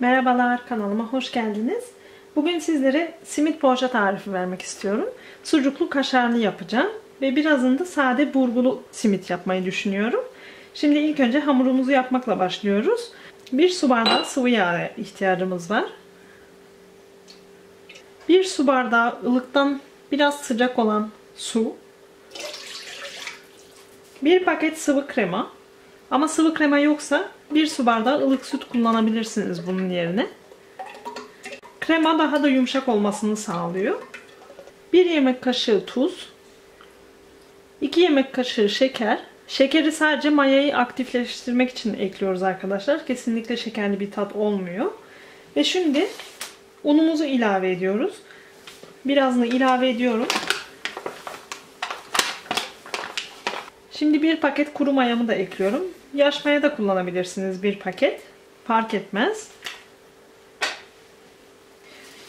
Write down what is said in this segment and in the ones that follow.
Merhabalar kanalıma hoş geldiniz. Bugün sizlere simit poğaça tarifi vermek istiyorum. Sucuklu kaşarlı yapacağım ve birazını da sade burgulu simit yapmayı düşünüyorum. Şimdi ilk önce hamurumuzu yapmakla başlıyoruz. Bir su bardağı sıvı yağ ihtiyacımız var. Bir su bardağı ılıktan biraz sıcak olan su. Bir paket sıvı krema. Ama sıvı krema yoksa bir su bardağı ılık süt kullanabilirsiniz bunun yerine. Krema daha da yumuşak olmasını sağlıyor. 1 yemek kaşığı tuz. 2 yemek kaşığı şeker. Şekeri sadece mayayı aktifleştirmek için ekliyoruz arkadaşlar. Kesinlikle şekerli bir tat olmuyor. Ve şimdi unumuzu ilave ediyoruz. Birazını ilave ediyorum. Şimdi bir paket kuru mayamı da ekliyorum. Yaş maya da kullanabilirsiniz bir paket. Fark etmez.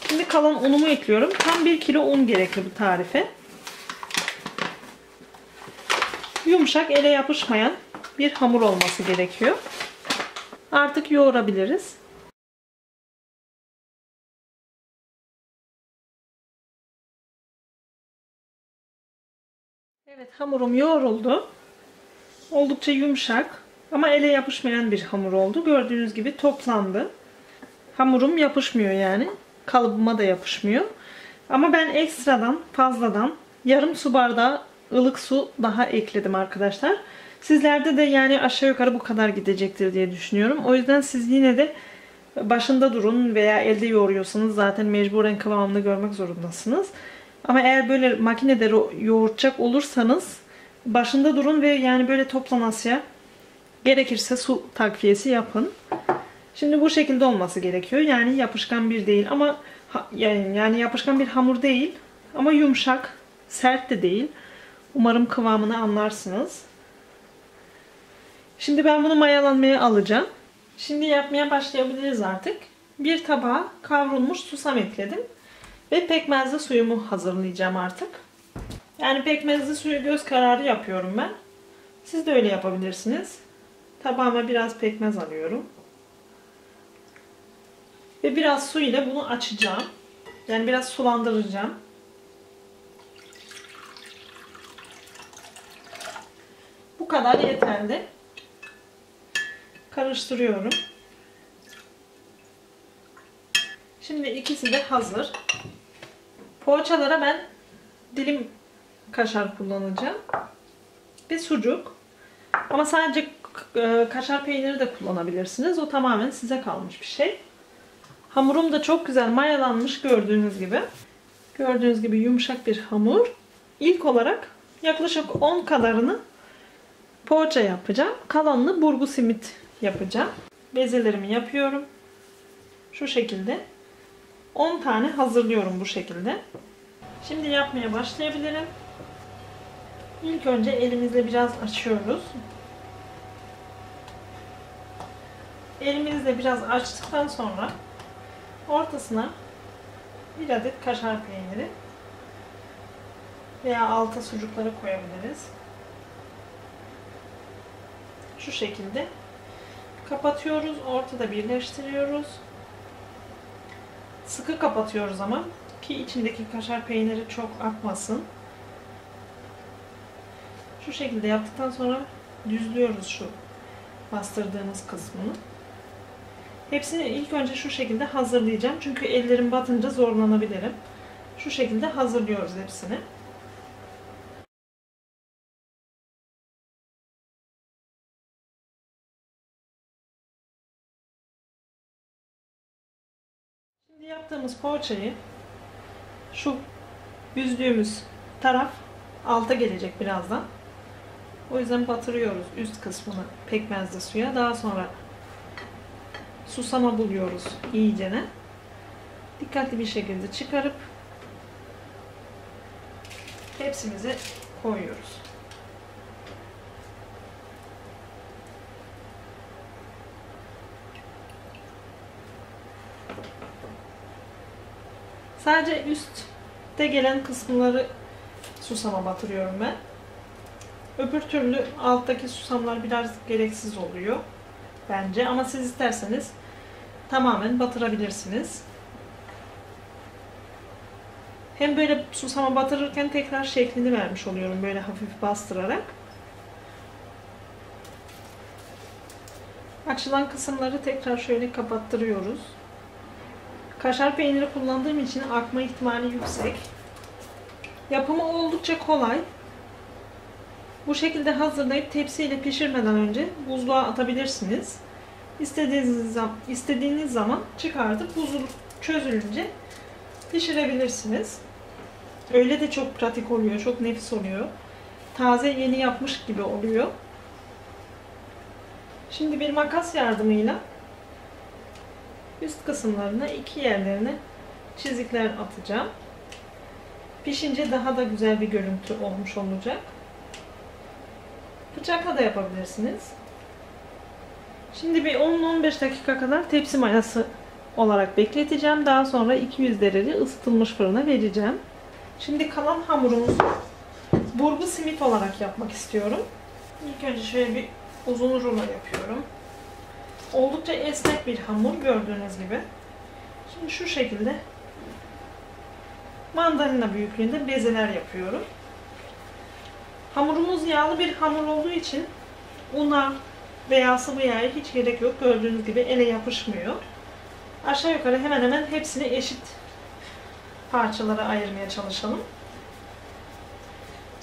Şimdi kalan unumu ekliyorum. Tam 1 kilo un gerekli bu tarife. Yumuşak ele yapışmayan bir hamur olması gerekiyor. Artık yoğurabiliriz. Evet hamurum yoğruldu. Oldukça yumuşak ama ele yapışmayan bir hamur oldu. Gördüğünüz gibi toplandı. Hamurum yapışmıyor yani. Kalıbıma da yapışmıyor. Ama ben ekstradan fazladan yarım su bardağı ılık su daha ekledim arkadaşlar. Sizlerde de yani aşağı yukarı bu kadar gidecektir diye düşünüyorum. O yüzden siz yine de başında durun veya elde yoğuruyorsanız zaten mecburen kıvamını görmek zorundasınız. Ama eğer böyle makinede yoğurtacak olursanız başında durun ve yani böyle toplanasıya gerekirse su takviyesi yapın. Şimdi bu şekilde olması gerekiyor. Yani yapışkan bir değil ama yani, yani yapışkan bir hamur değil ama yumuşak, sert de değil. Umarım kıvamını anlarsınız. Şimdi ben bunu mayalanmaya alacağım. Şimdi yapmaya başlayabiliriz artık. Bir tabağa kavrulmuş susam ekledim. Ve pekmezli suyumu hazırlayacağım artık. Yani pekmezli suyu göz kararı yapıyorum ben. Siz de öyle yapabilirsiniz. Tabağıma biraz pekmez alıyorum. Ve biraz su ile bunu açacağım. Yani biraz sulandıracağım. Bu kadar yeterli. Karıştırıyorum. Şimdi ikisi de hazır. Poğaçalara ben dilim kaşar kullanacağım. Ve sucuk. Ama sadece e, kaşar peyniri de kullanabilirsiniz. O tamamen size kalmış bir şey. Hamurum da çok güzel mayalanmış gördüğünüz gibi. Gördüğünüz gibi yumuşak bir hamur. İlk olarak yaklaşık 10 kadarını poğaça yapacağım. Kalanını burgu simit yapacağım. Bezelerimi yapıyorum. Şu şekilde. 10 tane hazırlıyorum bu şekilde. Şimdi yapmaya başlayabilirim. İlk önce elimizle biraz açıyoruz. Elimizle biraz açtıktan sonra ortasına bir adet kaşar peyniri veya alta sucukları koyabiliriz. Şu şekilde kapatıyoruz. Ortada birleştiriyoruz. Sıkı kapatıyoruz ama ki içindeki kaşar peyniri çok akmasın. Şu şekilde yaptıktan sonra düzlüyoruz şu bastırdığımız kısmını. Hepsini ilk önce şu şekilde hazırlayacağım. Çünkü ellerim batınca zorlanabilirim. Şu şekilde hazırlıyoruz hepsini. Şimdi yaptığımız poğaçayı şu yüzdüğümüz taraf alta gelecek birazdan. O yüzden batırıyoruz üst kısmını pekmezli suya. Daha sonra susama buluyoruz iyicene. Dikkatli bir şekilde çıkarıp hepsimizi koyuyoruz. Sadece üstte gelen kısımları susama batırıyorum ben. Öbür türlü alttaki susamlar biraz gereksiz oluyor bence. Ama siz isterseniz tamamen batırabilirsiniz. Hem böyle susama batırırken tekrar şeklini vermiş oluyorum böyle hafif bastırarak. Açılan kısımları tekrar şöyle kapattırıyoruz. Kaşar peyniri kullandığım için akma ihtimali yüksek. Yapımı oldukça kolay. Bu şekilde hazırlayıp tepsiyle pişirmeden önce buzluğa atabilirsiniz. İstediğiniz zaman, istediğiniz zaman çıkartıp buzu çözülünce pişirebilirsiniz. Öyle de çok pratik oluyor, çok nefis oluyor. Taze yeni yapmış gibi oluyor. Şimdi bir makas yardımıyla üst kısımlarına iki yerlerine çizikler atacağım. Pişince daha da güzel bir görüntü olmuş olacak. Bıçakla da yapabilirsiniz. Şimdi bir 10-15 dakika kadar tepsi mayası olarak bekleteceğim. Daha sonra 200 derece ısıtılmış fırına vereceğim. Şimdi kalan hamurumuzu burgu simit olarak yapmak istiyorum. İlk önce şöyle bir uzun rulo yapıyorum. Oldukça esnek bir hamur gördüğünüz gibi. Şimdi şu şekilde mandalina büyüklüğünde bezeler yapıyorum. Hamurumuz yağlı bir hamur olduğu için una veya sıvı yağa hiç gerek yok. Gördüğünüz gibi ele yapışmıyor. Aşağı yukarı hemen hemen hepsini eşit parçalara ayırmaya çalışalım.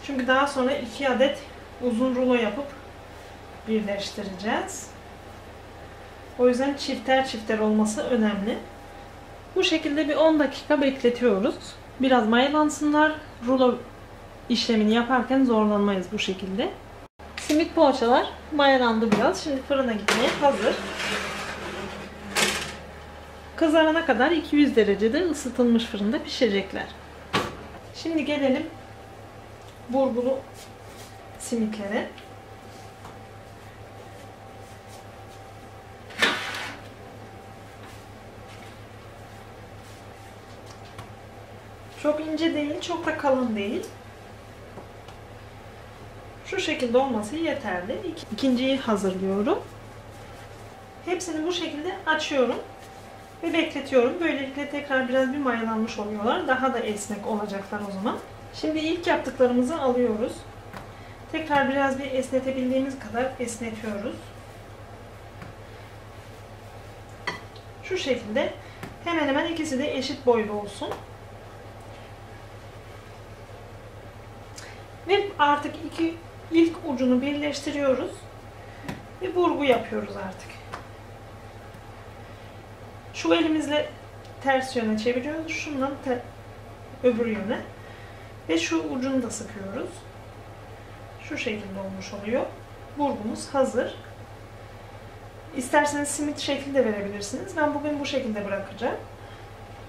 Çünkü daha sonra iki adet uzun rulo yapıp birleştireceğiz. O yüzden çifter çifter olması önemli. Bu şekilde bir 10 dakika bekletiyoruz. Biraz mayalansınlar. Rulo işlemini yaparken zorlanmayız bu şekilde. Simit poğaçalar mayalandı biraz. Şimdi fırına gitmeye hazır. Kızarana kadar 200 derecede ısıtılmış fırında pişecekler. Şimdi gelelim burgulu simitlere. Çok ince değil, çok da kalın değil. Şu şekilde olması yeterli. İkinciyi hazırlıyorum. Hepsini bu şekilde açıyorum ve bekletiyorum. Böylelikle tekrar biraz bir mayalanmış oluyorlar. Daha da esnek olacaklar o zaman. Şimdi ilk yaptıklarımızı alıyoruz. Tekrar biraz bir esnetebildiğimiz kadar esnetiyoruz. Şu şekilde hemen hemen ikisi de eşit boyda olsun. Ve artık iki ilk ucunu birleştiriyoruz. Ve burgu yapıyoruz artık. Şu elimizle ters yöne çeviriyoruz. Şundan te öbür yöne. Ve şu ucunu da sıkıyoruz. Şu şekilde olmuş oluyor. Burgumuz hazır. İsterseniz simit şekli de verebilirsiniz. Ben bugün bu şekilde bırakacağım.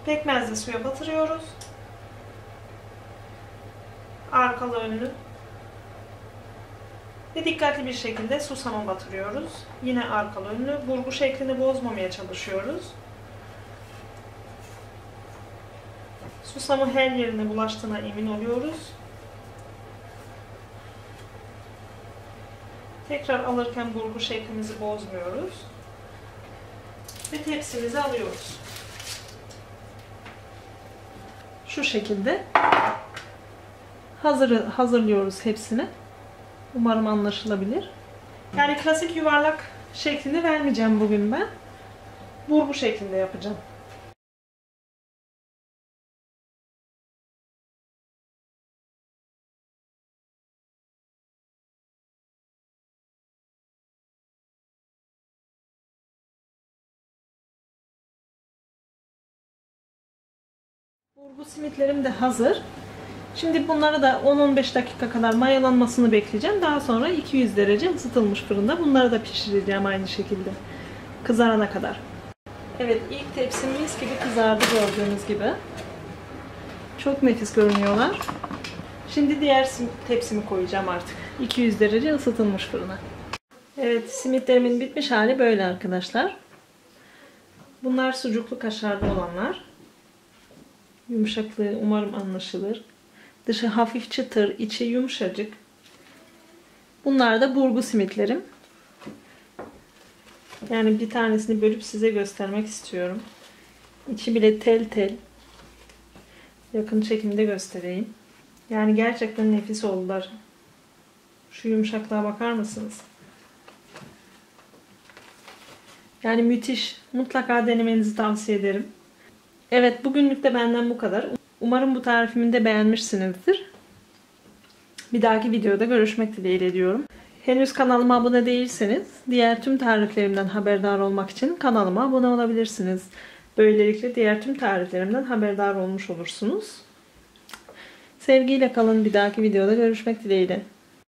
Pekmezle suya batırıyoruz. Arkalı önlü. Ve dikkatli bir şekilde susama batırıyoruz. Yine arkalı önlü. Burgu şeklini bozmamaya çalışıyoruz. Susamı her yerine bulaştığına emin oluyoruz. Tekrar alırken burgu şeklimizi bozmuyoruz. Ve tepsimizi alıyoruz. Şu şekilde hazır, hazırlıyoruz hepsini. Umarım anlaşılabilir. Yani klasik yuvarlak şeklini vermeyeceğim bugün ben. Burgu şeklinde yapacağım. Burgu simitlerim de hazır. Şimdi bunları da 10-15 dakika kadar mayalanmasını bekleyeceğim. Daha sonra 200 derece ısıtılmış fırında bunları da pişireceğim aynı şekilde. Kızarana kadar. Evet ilk tepsimiz gibi kızardı gördüğünüz gibi. Çok nefis görünüyorlar. Şimdi diğer tepsimi koyacağım artık. 200 derece ısıtılmış fırına. Evet simitlerimin bitmiş hali böyle arkadaşlar. Bunlar sucuklu kaşarlı olanlar. Yumuşaklığı umarım anlaşılır. Dışı hafif çıtır, içi yumuşacık. Bunlar da burgu simitlerim. Yani bir tanesini bölüp size göstermek istiyorum. İçi bile tel tel. Yakın çekimde göstereyim. Yani gerçekten nefis oldular. Şu yumuşaklığa bakar mısınız? Yani müthiş. Mutlaka denemenizi tavsiye ederim. Evet bugünlük de benden bu kadar. Umarım bu tarifimi de beğenmişsinizdir. Bir dahaki videoda görüşmek dileğiyle diyorum. Henüz kanalıma abone değilseniz diğer tüm tariflerimden haberdar olmak için kanalıma abone olabilirsiniz. Böylelikle diğer tüm tariflerimden haberdar olmuş olursunuz. Sevgiyle kalın bir dahaki videoda görüşmek dileğiyle.